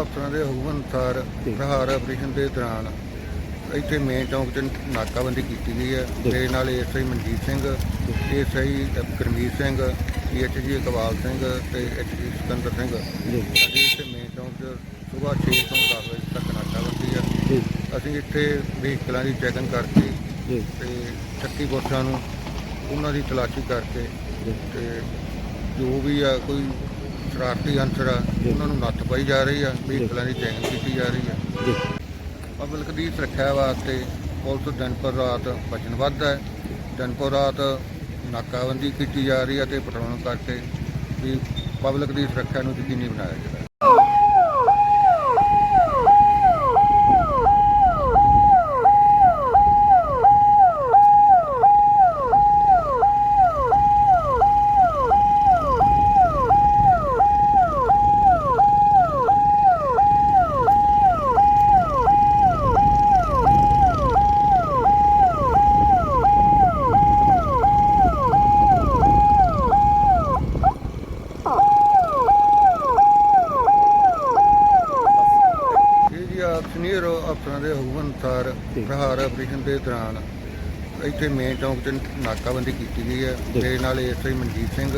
ਅਫਸਰਾਂ ਦੇ ਹੁਕਮ ਅਨੁਸਾਰ। ਪ੍ਰਹਾਰ ਆਪਰੇਸ਼ਨ ਦੇ ਦੌਰਾਨ ਇੱਥੇ ਮੇਨ ਚੌਂਕ 'ਚ ਨਾਕਾਬੰਦੀ ਕੀਤੀ ਗਈ ਹੈ। ਮੇਰੇ ਨਾਲ SI Manjit Singh SI Karmeet Singh AHG Iqbal Singh ਤੇ ਐਚਜੀ ਸਿਕੰਦਰ ਸਿੰਘ। ਜੀ। ਅਸੀਂ ਇੱਥੇ ਮੇਨ ਚੌਂਕ 'ਚ ਸਵੇਰ 6 ਤੋਂ 10 ਵਜੇ ਤੱਕ ਨਾਕਾਬੰਦੀ ਹੈ। ਅਸੀਂ ਇੱਥੇ ਵਹੀਕਲਾਂ ਦੀ ਚੈਕਿੰਗ ਕਰਕੇ ਤੇ ਚੱਕੀ ਬੋਟਾਂ ਨੂੰ ਉਹਨਾਂ ਦੀ ਤਲਾਸ਼ੀ ਕਰਕੇ ਤੇ ਜੋ ਵੀ ਆ ਕੋਈ ਸ਼ਰਾਰਤੀ ਅਨਸਰ ਆ ਜੀ। ਉਹਨਾਂ ਨੂੰ ਨੱਥ ਪਾਈ ਜਾ ਰਹੀ ਆ ਵਹੀਕਲਾਂ ਦੀ ਚੈਕਿੰਗ ਕੀਤੀ ਜਾ ਰਹੀ ਆ। ਜੀ। ਪਬਲਿਕ ਦੀ ਸੁਰੱਖਿਆ ਵਾਸਤੇ ਪੁਲਿਸ ਦਿਨ ਪਰ ਰਾਤ ਵਚਨਬੱਧ ਹੈ। ਦਿਨ ਪਰ ਰਾਤ ਨਾਕਾਬੰਦੀ ਕੀਤੀ ਜਾ ਰਹੀ ਹੈ ਤੇ ਪੈਟਰੋਲਿੰਗ ਕਰਕੇ ਵੀ ਪਬਲਿਕ ਦੀ ਸੁਰੱਖਿਆ ਨੂੰ ਯਕੀਨੀ ਬਣਾਇਆ ਜਾਵੇ। ਇਹ ਅਫਸਰਾਂ ਦੇ ਹੁਕਮ ਅਨੁਸਾਰ। ਪ੍ਰਹਾਰ ਆਪਰੇਸ਼ਨ ਦੇ ਦੌਰਾਨ ਇੱਥੇ ਮੇਨ ਚੌਂਕ 'ਚ ਨਾਕਾਬੰਦੀ ਕੀਤੀ ਗਈ ਹੈ। ਮੇਰੇ ਨਾਲ SI Manjit Singh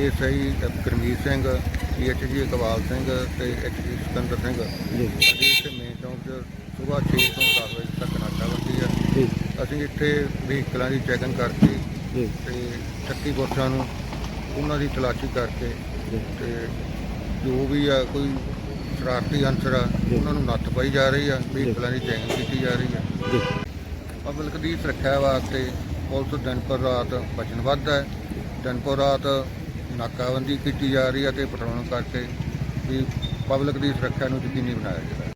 SI Karmeet Singh AHG Iqbal Singh ਤੇ ਐਚਜੀ ਸਿਕੰਦਰ ਸਿੰਘ। ਜੀ। ਅਸੀਂ ਇੱਥੇ ਮੇਨ ਚੌਂਕ 'ਚ ਸਵੇਰ 6 ਤੋਂ 10 ਵਜੇ ਤੱਕ ਨਾਕਾਬੰਦੀ ਹੈ। ਅਸੀਂ ਇੱਥੇ ਵਹੀਕਲਾਂ ਦੀ ਚੈਕਿੰਗ ਕਰਕੇ ਤੇ ਚੱਕੀ ਬੋਟਾਂ ਨੂੰ ਉਹਨਾਂ ਦੀ ਤਲਾਸ਼ੀ ਕਰਕੇ ਤੇ ਜੋ ਵੀ ਆ ਕੋਈ ਸ਼ਰਾਰਤੀ ਅਨਸਰ ਆ ਜੀ। ਉਹਨਾਂ ਨੂੰ ਨੱਥ ਪਾਈ ਜਾ ਰਹੀ ਆ ਵਹੀਕਲਾਂ ਦੀ ਚੈਕਿੰਗ ਕੀਤੀ ਜਾ ਰਹੀ ਆ। ਜੀ। ਪਬਲਿਕ ਦੀ ਸੁਰੱਖਿਆ ਵਾਸਤੇ ਪੁਲਿਸ ਦਿਨ ਪਰ ਰਾਤ ਵਚਨਬੱਧ ਹੈ। ਦਿਨ ਪਰ ਰਾਤ ਨਾਕਾਬੰਦੀ ਕੀਤੀ ਜਾ ਰਹੀ ਹੈ ਤੇ ਪੈਟਰੋਲਿੰਗ ਕਰਕੇ ਵੀ ਪਬਲਿਕ ਦੀ ਸੁਰੱਖਿਆ ਨੂੰ ਯਕੀਨੀ ਬਣਾਇਆ ਜਾਵੇ